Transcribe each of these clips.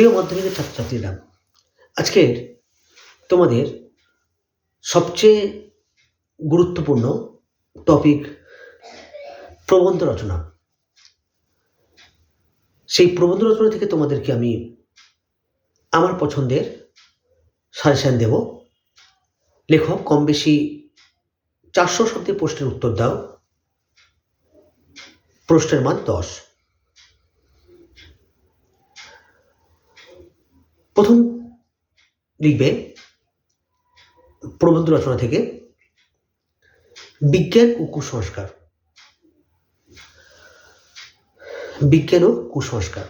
প্রিয় মাধ্যমিকের ছাত্রছাত্রীরা আজকের তোমাদের সবচেয়ে গুরুত্বপূর্ণ টপিক প্রবন্ধ রচনা। সেই প্রবন্ধ রচনা থেকে তোমাদেরকে আমি আমার পছন্দের সাজেশান দেব। লেখক কম বেশি চারশো শব্দে প্রশ্নের উত্তর দাও। প্রশ্নের মান দশ। প্রথম লিখবে প্রবন্ধ রচনা থেকে বিজ্ঞান ও কুসংস্কার। বিজ্ঞান ও কুসংস্কার।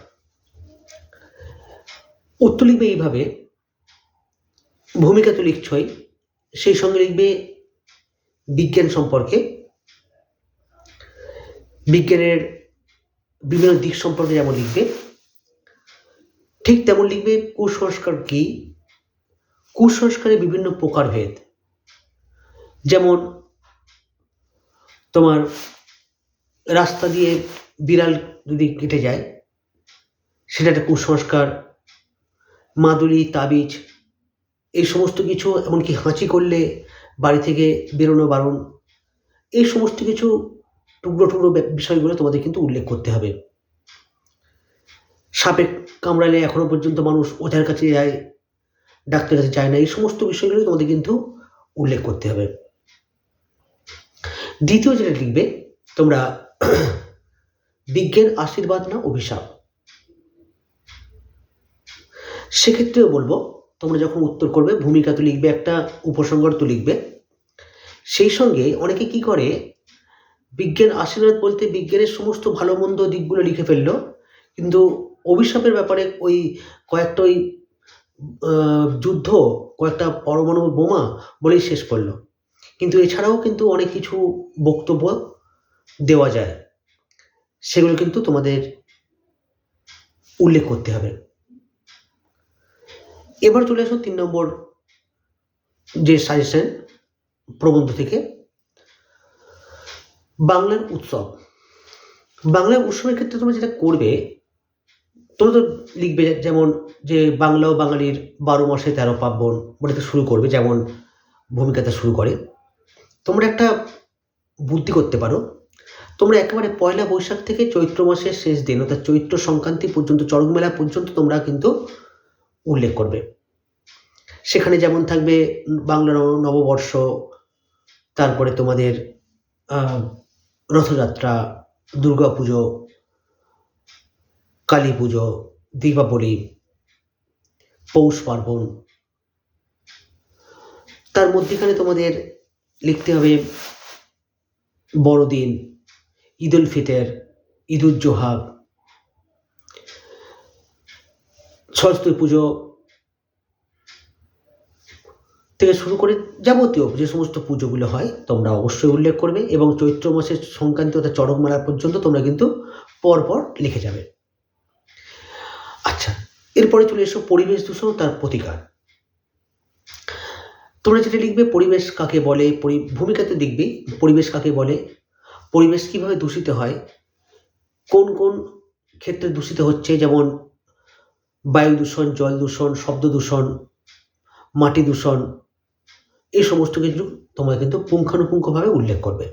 উত্তর লিখবে এইভাবে, ভূমিকা তো লিখছই, সেই সঙ্গে লিখবে বিজ্ঞান সম্পর্কে, বিজ্ঞানের বিভিন্ন দিক সম্পর্কে যেমন লিখবে ঠিক তেমন লিখবে কুসংস্কার কি? কুসংস্কারের বিভিন্ন প্রকারভেদ যেমন তোমার রাস্তা দিয়ে বিড়াল যদি কেটে যায়, সেটা একটা কুসংস্কার, মাদুলি, তাবিজ, এই সমস্ত কিছু, এমনকি হাঁচি করলে বাড়ি থেকে বেরোনো বারণ, এই সমস্ত কিছু টুকরো টুকরো বিষয়গুলো তোমাদের কিন্তু উল্লেখ করতে হবে। সাপে কামড়ালে এখনও পর্যন্ত মানুষ ওঝার কাছে যায়, ডাক্তারের কাছে যায় না। এই সমস্ত বিষয়গুলো তোমাদের কিন্তু উল্লেখ করতে হবে। দ্বিতীয় যেটা লিখবে, তোমরা বিজ্ঞান আশীর্বাদ না অভিশাপ। সেক্ষেত্রেও বলব, তোমরা যখন উত্তর করবে, ভূমিকা তো লিখবে, একটা উপসংহার তো লিখবে। সেই সঙ্গে অনেকে কি করে বিজ্ঞান আশীর্বাদ বলতে বিজ্ঞানের সমস্ত ভালো মন্দ দিকগুলো লিখে ফেলল, কিন্তু অভিশাপের ব্যাপারে ওই কয়েকটা ওই যুদ্ধ, কয়েকটা পরমাণু বোমা বলেই শেষ করল। কিন্তু এছাড়াও কিন্তু অনেক কিছু বক্তব্য দেওয়া যায়। সেগুলো কিন্তু তোমাদের উল্লেখ করতে হবে। এবার চলে আসো তিন নম্বর যে সাজেশন প্রবন্ধ থেকে। বাংলার উৎসব। বাংলার উৎসবের ক্ষেত্রে তোমরা যেটা করবে তোমরা তো লিখবে যেমন যে বাংলা ও বাঙালির বারো মাসে তেরো পার্বণ বলে তো শুরু করবে, যেমন ভূমিকাতে শুরু করে। তোমরা একটা বুদ্ধি করতে পারো। তোমরা একেবারে পয়লা বৈশাখ থেকে চৈত্র মাসের শেষ দিন, অর্থাৎ চৈত্র সংক্রান্তি পর্যন্ত, চড়ক মেলা পর্যন্ত তোমরা কিন্তু উল্লেখ করবে। সেখানে যেমন থাকবে বাংলা নব- নববর্ষ, তারপরে তোমাদের রথযাত্রা দুর্গা পুজো কালী পুজো, দীপাবলি, পৌষ পার্বণ। তার মধ্যেখানে তোমাদের লিখতে হবে বড়দিন, ঈদ উল ফিতর, ঈদ উল জোহা, সরস্বতী পুজো থেকে শুরু করে যাবতীয় যে সমস্ত পুজোগুলো হয়, তোমরা অবশ্যই উল্লেখ করবে এবং চৈত্র মাসের সংক্রান্তি অর্থাৎ চড়ক মেলা পর্যন্ত তোমরা কিন্তু পরপর লিখে যাবে। আচ্ছা এরপরে চলে এসো পরিবেশ দূষণ তার প্রতিকার। তোমরা যেটা লিখবে, পরিবেশ কাকে বলে ভূমিকাতে লিখবে পরিবেশ কাকে বলে, পরিবেশ কীভাবে দূষিত হয়, কোন কোন ক্ষেত্রে দূষিত হচ্ছে, যেমন বায়ু দূষণ, জল দূষণ, শব্দ দূষণ, মাটি দূষণ, এই সমস্ত কিছু তোমরা কিন্তু পুঙ্খানুপুঙ্খভাবে উল্লেখ করবে।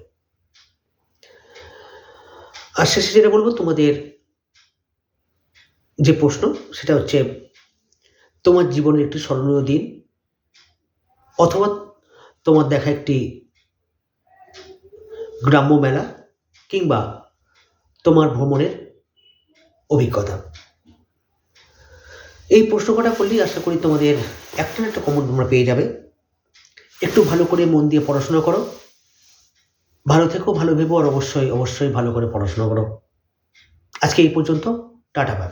আর শেষে যেটা বলব, তোমাদের যে প্রশ্ন, সেটা হচ্ছে, তোমার জীবনের একটি স্মরণীয় দিন, অথবা তোমার দেখা একটি গ্রাম্য মেলা, কিংবা তোমার ভ্রমণের অভিজ্ঞতা। এই প্রশ্ন কটা করলেই আশা করি তোমাদের একটা না একটা কমন তোমরা পেয়ে যাবে। একটু ভালো করে মন দিয়ে পড়াশোনা করো। ভালো থেকো, ভালো ভেবো, আর অবশ্যই অবশ্যই ভালো করে পড়াশোনা করো। আজকে এই পর্যন্ত, টাটা বাই